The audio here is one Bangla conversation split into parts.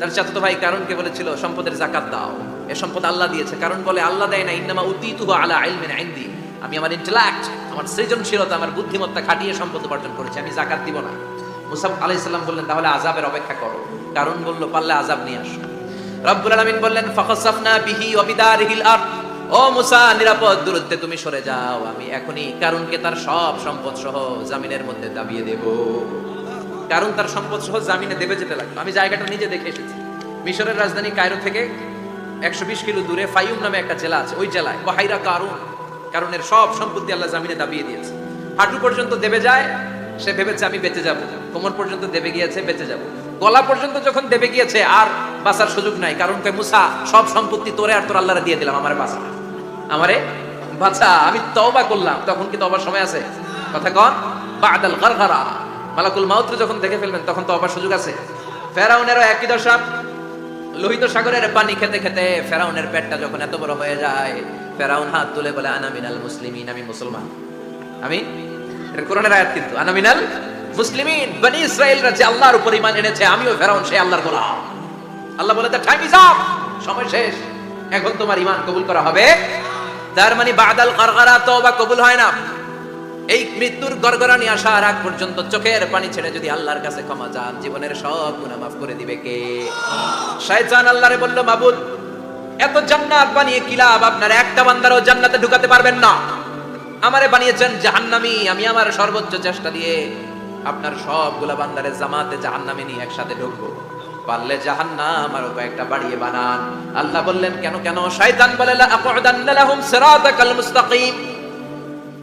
তার ভাই কারণকে বলেছিল, সম্পদের জাকাত দাও। এ সম্পদ আল্লাহ দিয়েছে। কারণ বলে, আল্লাহ দেয় না ইন্নামা উতিতুহু আলা আমি আমার আমার সৃজনশীলতা, আমার বুদ্ধিমত্তা খাটিয়ে সম্পদ উপার্জন করেছি, আমি জাকাত দিব না। মুসা আলাইহিস সালাম বললেন, তাহলে আযাবের অপেক্ষা করো। কারণ বলল, পারলে আযাব নিয়ে আসো। রব্বুল আলামিন বললেন, ফাখাসাফনা বিহি ওয়া বিদারিহিল আরদ। ও মুসা, নিরাপদ দূরত্বে তুমি সরে যাও, আমি এখনই কারণকে তার সব সম্পদ সহ জামিনের মধ্যে দাবিয়ে দেব। কারণ তার সম্পদ সহ জামিনে দেবে যেতে লাগল। আমি জায়গাটা নিজে দেখে এসেছি। মিশরের রাজধানী কায়রো থেকে একশো বিশ কিলো দূরে ফাইউম নামে একটা জেলা আছে। ওই জেলায়। বাহাইরা কারণ কারণের সব সম্পত্তি আল্লাহ জামিনে দাবিয়ে দিয়েছে। হাঁটু পর্যন্ত দেবে যায়, সে ভেবেছে আমি বেঁচে যাব। কোমর পর্যন্ত দেবে গিয়েছে, বেঁচে যাব। গলা পর্যন্ত যখন দেবে গিয়েছে, আর বাঁচার সুযোগ নাই। কারণ কে মুসা, সব সম্পত্তি তোরে আর তোর আল্লাহরে দিয়ে দিলাম, আমার বাঁচা। আমারে বাঁচা। আমি তওবা করলাম। তখন কি তওবার সময় আছে? কথা কন। বাদাল গারগারা। মালাকুল মাউত যখন দেখে ফেলবেন, তখন তো অবার সুযোগ আছে। ফেরাউনেরও একই দশা। লোহিত সাগরের পানি খেতে খেতে ফেরাউনের পেটটা যখন এত বড় হয়ে যায়, ফেরাউন হাত তুলে বলে, আনা মিনাল মুসলিমিন, আমি মুসলমান। আমি? কোরআনের আয়াত কিন্তু। আনা মিনাল মুসলিমিন, বনি ইসরায়েলরা যে আল্লাহর উপর ঈমান এনেছে, আমিও ফেরাউন, সেই আল্লাহর গোলাম। আল্লাহ বলে দ্য টাইম ইজ আপ সময় শেষ। এখন তোমার ঈমান কবুল করা হবে। তার মানে বাদাল কারগারা তওবা কবুল হয় না। এই মৃত্যুর গড়গড়ানি আসার আগ পর্যন্ত চোখের পানি ছেড়ে যদি আল্লাহর কাছে ক্ষমা চান, জীবনের সব গুনাহ মাফ করে দিবে কে? শয়তান আল্লাহরে বলল, মাবুদ, এত জান্নাত বানিয়ে কি লাভ? আপনার একটা বান্দারও জান্নাতে ঢুকাতে পারবেন না। আমারে বানিয়েছেন জাহান্নামী। আমি আমার সর্বোচ্চ চেষ্টা দিয়ে আপনার সবগুলা বান্দারে জামাতে, জাহান্নামে নিয়ে একসাথে ঢুকবো। পারলে জাহান্নাম আরও কয়েকটা বাড়িয়ে বানান। আল্লাহ বললেন, কেন কেন? শয়তান বলে, লা আকুদান্না লাহুম সিরাতাকাল মুস্তাকিম।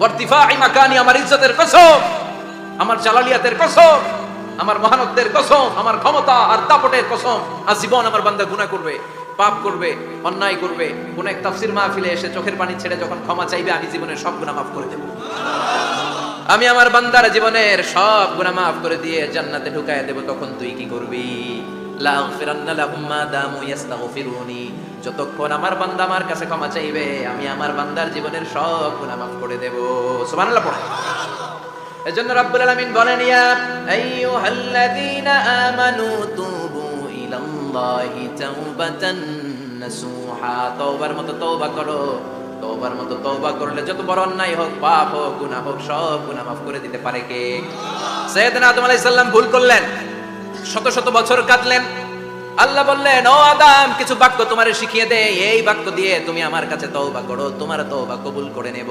ওয়ার্তিফাই মাকানি আমার ইজ্জতের কসম, আমার জালালিয়াতের কসম, আমার মহানত্বের কসম, আমার ক্ষমতা আর দাপটের কসম। আর জীবন আমার বান্দা গুনাহ করবে, পাপ করবে, অন্যায় করবে। কোন এক তাফসির মাহফিলে এসে চোখের পানি ছেড়ে যখন ক্ষমা চাইবে, আমি জীবনের সব গুনাহ মাফ করে দেব। আমি আমার বান্দার জীবনের সব গুনাহ মাফ করে দিয়ে জান্নাতে ঢুকায় দেব, তখন তুই কি করবি? যতক্ষণ আমার বান্দা আমার কাছে ক্ষমা চাইবে, আমি আমার বান্দার জীবনের সব গুনাহ মাফ করে দেব। সুবহানাল্লাহ পড়ে। এজন্য রাব্বুল আলামিন বলেন, ইয়া আইয়ুহাল্লাযীনা আমানু তুবু ইলাল্লাহি তাওবাতান নাসুহা। তওবার মতো তওবা করো। তওবার মতো তওবা করলে যত বড় অন্যায় হোক, পাপ হোক, গুনাহ হোক, সব গুনাহ মাফ করে দিতে পারে কে? সাইয়েদনা আদম আলাইহিস সালাম ভুল করলেন। শত শত বছর কাটলেন আল্লাহ বললেন, ও আদাম, কিছু বাক্য তোমারে শিখিয়ে দে। এই বাক্য দিয়ে তুমি আমার কাছে তওবা করো, তোমার তওবা কবুল করে নেব।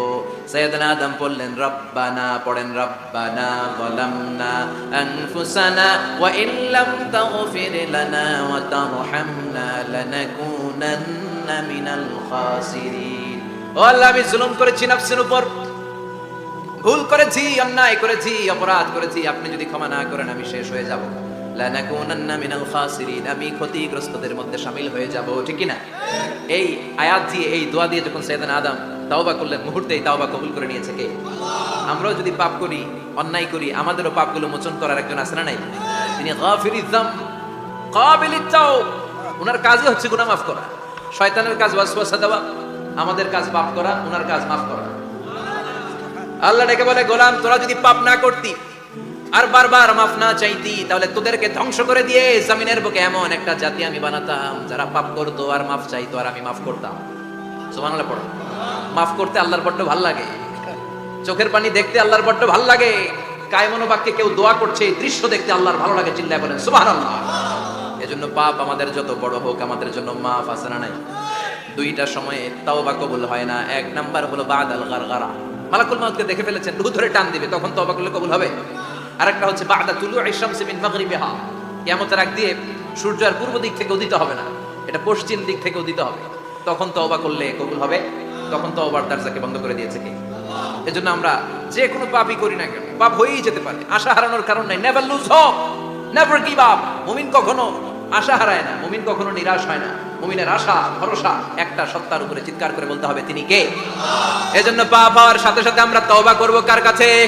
সাইয়েদনা আদম বললেন রব্বানা, পড়েন, রব্বানা যালামনা আনফুসানা ওয়া ইল্লাম তাগফির লানা ওয়া তারহামনা লানাকুনান্না মিনাল খাসিরিন। ও আল্লাহ, আমি জুলুম করেছি নফসের উপর। ভুল করেছি, অন্যায় করেছি, অপরাধ করেছি। আপনি যদি ক্ষমা না করেন, আমি শেষ হয়ে যাব। লানাকুনান্না কবুল করে নিয়েছে আমরাও যদি পাপ করি, অন্যায় করি, আমাদেরও পাপগুলো মোচন করার একজন না নাই? তিনি ওনার কাজই হচ্ছে গুনাহ মাফ করা। শয়তানের কাজ দেওয়া, আমাদের কাজ পাপ করা ওনার কাজ মাফ করা। আল্লাহ ডেকে বলে, গোলাম, তোরা যদি পাপ না করতি আর বারবার মাফ না চাইতি, তাহলে তোদেরকে ধ্বংস করে দিয়ে জমিনের বুকে এমন একটা জাতি আমি বানাতাম, যারা পাপ করতো আর মাফ চাইতো আর আমি মাফ করতাম। সুবহানাল্লাহ পড়ো। মাফ করতে আল্লাহর বড্ড ভালো লাগে। চোখের পানি দেখতে আল্লাহর বড্ড ভালো লাগে। কায় মনোবাক্যে কেউ দোয়া করছে, এই দৃশ্য দেখতে আল্লাহর ভালো লাগে চিল্লায় বলেন, সুবহানাল্লাহ। এজন্য পাপ আমাদের যত বড় হোক, আমাদের জন্য মাফ আছে না নাই? দুইটা সময়ে তাওবা কবুল হয় না। এক নাম্বার হলো বাদ বাদাল গারগারা। মালাকুল মাউতকে দেখে ফেলেছেন রুহ ধরে টান দিবে, তখন তওবা কবুল হবে? আরেকটা হচ্ছে বাদা তুলু ইশামসি মিন মাগরিবিহা। কিয়ামতের আগ দিয়ে সূর্য আর পূর্ব দিক থেকে উদিত হবে না। এটা পশ্চিম দিক থেকে উদিত হবে। তখন তওবা করলে কবুল হবে। তখন তওবার দরজাকে বন্ধ করে দিয়েছে কে? এজন্য আমরা যে কোনো পাপই করি না কেন। পাপ হয়েই যেতে পারে। আশা হারানোর কারণ নাই। Never lose hope never give up মুমিন কখনো আশা হারায় না। মুমিন কখনো নিরাশ হয় না। মুমিনের আশা, ভরসা একটা সত্তার উপরে চিৎকার করে বলতে হবে, তিনি কে? এজন্য পাপ হওয়ার সাথে সাথে আমরা তওবা করব কার কাছে?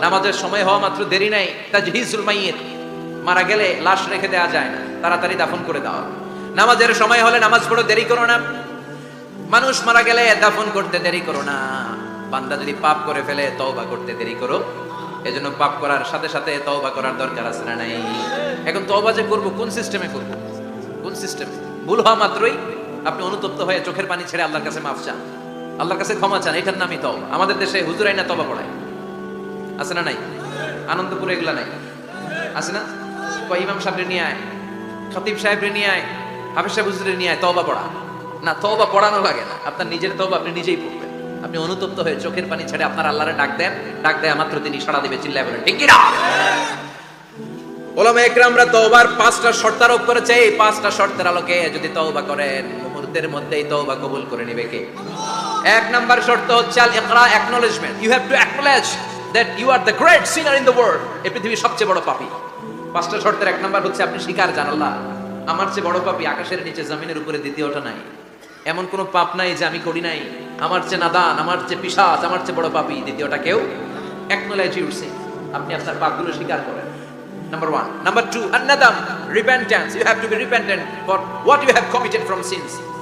নামাজের সময় হওয়া মাত্র দেরি নাই। তাজহিজুল মাইয়িত। মারা গেলে লাশ রেখে দেওয়া যায় না। তাড়াতাড়ি দাফন করে দাও। নামাজের সময় হলে নামাজ পড়ো দেরি করো না। মানুষ মারা গেলে দাফন করতে দেরি করো না। বান্দা যদি পাপ করে ফেলে, তওবা করতে দেরি করো। এজন্য পাপ করার সাথে সাথে তওবা করার দরকার আছে না নাই? এখন তওবা যে করব, কোন সিস্টেমে করব? কোন সিস্টেমে ভুল হওয়া মাত্রই আপনি অনুতপ্ত হয়ে চোখের পানি ছেড়ে আল্লাহর কাছে মাফ চান। আল্লাহর কাছে ক্ষমা চান, এটার নামই তওবা। আমাদের দেশে হুজুরাই না তবা পড়ায়। আছে না নাই? আনন্দপুরে এগুলা নাই। আছে না? কয় ইমাম সাহেব নিয়ে আয়, খতিব সাহেব নিয়ে আয়, হাফিজ সাহেব হুজুরে নিয়ে আয়, তওবা পড়া। না, তওবা পড়ানো লাগে না। আপনার নিজের তওবা আপনি নিজেই পড়বেন। আপনি অনুতপ্ত হয়ে চোখের পানি ছেড়ে আপনার আল্লাহরে ডাক দেন, ডাক দেয় মাত্র তিনি সাড়া দিবে, চিল্লায় বলেন, ঠিক কিনা ওলামা একরামরা তওবার পাঁচটা শর্ত আরোপ করেছে, এই পাঁচটা শর্তের আলোকে যদি তওবা করেন মুহূর্তের মধ্যেই তওবা কবুল করে নেবে কে? এক নাম্বার শর্ত হচ্ছে আল ইকরা acknowledgement you have to acknowledge that you are the great sinner in the world এই পৃথিবীর সবচেয়ে বড় পাপী। পাঁচটা শর্তের এক নাম্বার হচ্ছে আপনি স্বীকার জান আল্লাহ। আমার চেয়ে বড় পাপী আকাশের নিচে জমিনের উপরে দ্বিতীয়টা নাই। এমন কোনো পাপ নাই যে আমি করি নাই। আমার চেয়ে নাদান আমার চেয়ে পিশাচ আমার চেয়ে বড় পাপী। দ্বিতীয়টা কেউ অ্যাকনলেজ ইউর সিন আপনি আপনার পাপগুলো স্বীকার করেন। Number one. Number two, another repentance. You have to be repentant for what you have committed from sins.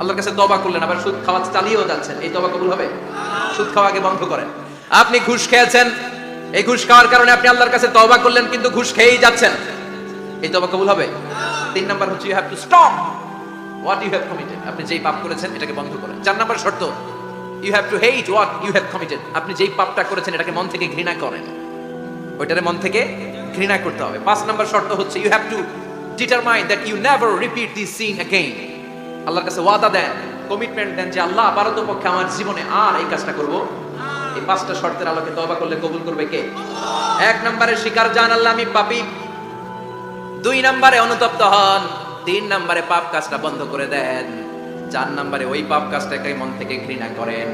আল্লাহর কাছে তবা করলেন, আবার সুদ খাওয়া চালিয়েও যাচ্ছেন। এই তবা কবুল হবে? সুদ খাওয়াকে বন্ধ করেন। আপনি ঘুষ খেয়েছেন, এই ঘুষ খাওয়ার কারণে আপনি আল্লাহর কাছে তবা করলেন, কিন্তু ঘুষ খেয়েই যাচ্ছেন। এই তবা কবুল হবে? তিন নাম্বার হচ্ছে you have to stop what you have committed আপনি যেই পাপ করেছেন, এটাকে বন্ধ করেন। চার নাম্বার শর্ত you have to hate what you have committed আপনি যেই পাপটা করেছেন, এটাকে মন থেকে ঘৃণা করেন। ওইটারে মন থেকে ঘৃণা করতে হবে। পাঁচ নাম্বার শর্ত হচ্ছে you have to determine that you never repeat this sin again আল্লাহর কাছে ওয়াদা দেন কমিটমেন্ট দেন যে আল্লাহ পারত পক্ষে আমার জীবনে আর এই কাজটা করব। এই পাঁচটা শর্তের আলোকে তবা করলে কবুল করবে কে? এক নম্বরে স্বীকার জান আল্লাহ, আমি পাপী। দুই নম্বরে অনুতপ্ত হন। তিন নম্বরে পাপ কাজটা বন্ধ করে দেন। চার নম্বরে ওই পাপ কাজটাকে মন থেকে ঘৃণা করেন।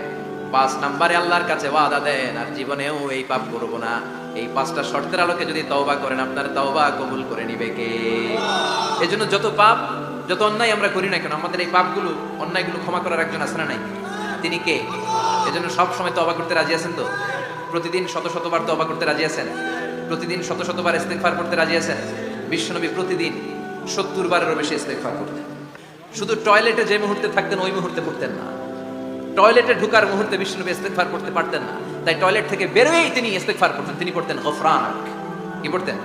পাঁচ নম্বরে আল্লাহর কাছে ওয়াদা দেন, আর জীবনেও এই পাপ করব না। এই পাঁচটা শর্তের আলোকে যদি তওবা করেন, আপনার তওবা কবুল করে নিবে কে? এই জন্য যত পাপ যত অন্যায় আমরা করি না কেন, আমাদের এই পাপগুলো, অন্যায়গুলো ক্ষমা করার একজন আছে না নাই? তিনি কে? এজন্য সব সময় তওবা করতে রাজি আছেন তো? প্রতিদিন শত শতবার তওবা করতে রাজি আছেন? প্রতিদিন শত শতবার ইস্তেগফার করতে রাজি আছেন? বিশ্বনবী প্রতিদিন সত্তর বারেরও বেশি ইস্তেগফার করতেন। শুধু টয়লেটে যে মুহূর্তে থাকতেন, ওই মুহূর্তে পড়তেন না। টয়লেটে ঢুকার মুহূর্তে বিশ্বনবী ইস্তেগফার করতে পারতেন না। তাই টয়লেট থেকে বেরোয়েই তিনি ইস্তেগফার করতেন। তিনি পড়তেন গফরানাক। কি পড়তেন?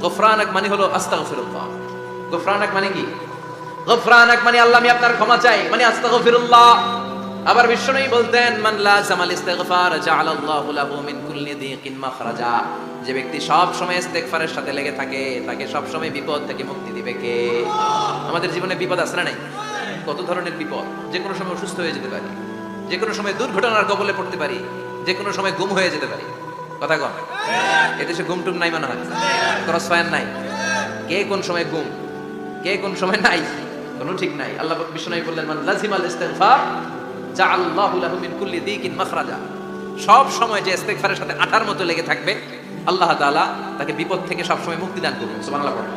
গফরানাক মানে হলো আস্তাগফিরুল্লাহ। গফরানাক মানে কি? মানে আল্লাহ আমি আপনার ক্ষমা চাই। মানে আস্তাগফিরুল্লাহ। আবার বিশ্বনবী বলতেন, মান ইস্তিগফার লাহু মিন কুল্লি দিকিন মাখরাজা। যে ব্যক্তি সব সময় ইস্তেগফারের সাথে লেগে থাকে, তাকে সব সময় বিপদ থেকে মুক্তি দিবে কে? আমাদের জীবনে বিপদ আছে না নাই? কত ধরনের বিপদ? যে কোনো সময় অসুস্থ হয়ে যেতে পারি, যে কোনো সময় দুর্ঘটনার কবলে পড়তে পারি, যে কোনো সময় গুম হয়ে যেতে পারি। কথা কম এদেশে গুম টুম নাই মনে হয়? ক্রস ফায়ার নাই? কে কোন সময় গুম? কে কোন সময় নাই? কোনো ঠিক নাই। আল্লাহ বিষ্ণু বললেন, মান লাজিমাল ইস্তেগফার, জাআল্লাহু লাহু মিন কুল্লি দিকিন মাখরাজা। সব সময় যে ইস্তেগফারের সাথে আঠার মতো লেগে থাকবে, আল্লাহ তাআলা তাকে বিপদ থেকে সব সময় মুক্তি দান করবেন সুবহানাল্লাহ পড়ুন।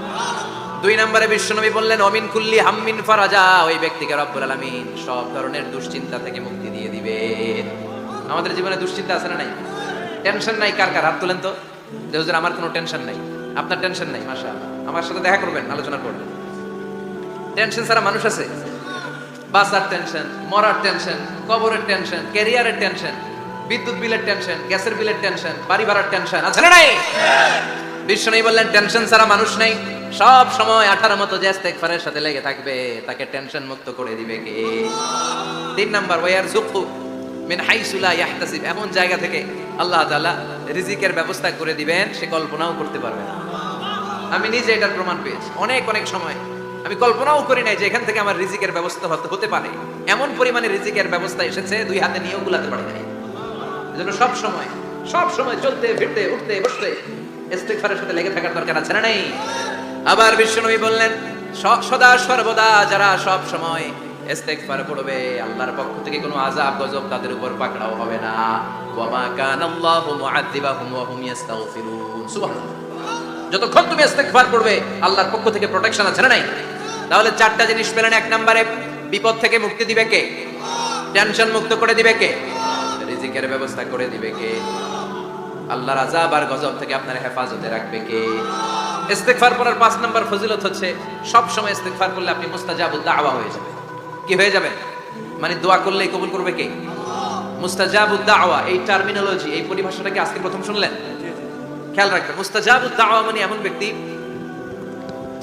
দুই নম্বরে বিশ্বনবী বললেন অমিন কুল্লি হাম্মিন ফারাজা। ওই ব্যক্তিকে রব্বুল আলামিন সব ধরনের দুশ্চিন্তা থেকে মুক্তি দিয়ে দিবেন আমাদের জীবনে দুশ্চিন্তা আছে না নাই? টেনশন নাই কার কার? হাত তোলেন তো। যে আমার কোনো টেনশন নাই। আপনার টেনশন নাই মাসা আমার সাথে দেখা করবেন, আলোচনা করবেন। টেনশন ছাড়া মানুষ আছে? বাসার টেনশন মরার টেনশন কবরের টেনশন ক্যারিয়ারের টেনশন বিদ্যুৎ বিলের টেনশন গ্যাসের বিলের টেনশন বাড়ি ভাড়ার টেনশন আছে না নাই? বিষ্ণু বললেন টেনশন ছাড়া মানুষ নেই। সব সময় আঠার মতো যে সাথে লেগে থাকবে। তাকে টেনশন মুক্ত করে দিবে কে? তিন নাম্বার, ওয়ার জুকু মিন হাইসুলা ইয়াহতাসিব। এমন জায়গা থেকে আল্লাহ তাআলা রিজিকের ব্যবস্থা করে দিবেন, সে কল্পনাও করতে পারবে না। আমি নিজে এটার প্রমাণ পেয়েছি। অনেক অনেক সময় আমি কল্পনাও করি নাই যে এখান থেকে আমার রিজিকের ব্যবস্থা হতে- পারে। এমন পরিমাণে রিজিকের ব্যবস্থা এসেছে, দুই হাতে নিয়েও গুলাতে পারি নাই। এজন্য সব সময় সব সময় চলতে, ফিরতে, উঠতে, বসতে ইস্তেগফারের সাথে লেগে থাকার দরকার আছে না নেই? আবার বিশ্বনবী বললেন সদা সর্বদা যারা সব সময় ইস্তেগফার পড়বে, আল্লাহর পক্ষ থেকে কোনো আযাব, গজব তাদের উপর পাকড়াও হবে না। ওয়া মা কানা আল্লাহু মুআযিবাহুম ওয়া হুম ইস্তাগফিরুন। সুবহানাল্লাহ। যতক্ষণ তুমি ইস্তেগফার করবে আল্লাহর পক্ষ থেকে প্রোটেকশন আছে না নাই? তাহলে চারটা জিনিস পেলেন এক নম্বরে, বিপদ থেকে মুক্তি দিবে কে? টেনশন মুক্ত করে দিবে কে? রিজিকের ব্যবস্থা করে দিবে কে? আল্লাহর আযাব আর গজব থেকে আপনার হেফাজতে রাখবে কে? ইস্তেগফার করার পাঁচ নম্বর ফজিলত হচ্ছে সব সময় ইস্তেগফার করলে আপনি মুস্তাজাবুদ দাওয়া হয়ে যাবেন কি হয়ে যাবেন মানে দোয়া করলেই কবুল করবে কে? মুস্তাজাবুদ দাওয়া, এই টার্মিনোলজি এই পরিভাষাটা কি আজকে প্রথম শুনলেন? খেয়াল রাখবেন, মুস্তাজাবুদ দাওয়া মানে এমন ব্যক্তি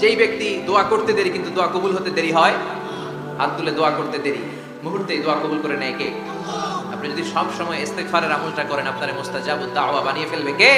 যেই ব্যক্তি দোয়া করতে দেরি, কিন্তু দোয়া কবুল হতে দেরি হয়, হাত তুলে দোয়া করতে দেরি। মুহূর্তে দোয়া কবুল করে নেয় কে? আপনি যদি সবসময় সময় ইস্তেগফারের আমলটা করেন, আপনার মুস্তাজাবুদ দাওয়া বানিয়ে ফেলবে কে?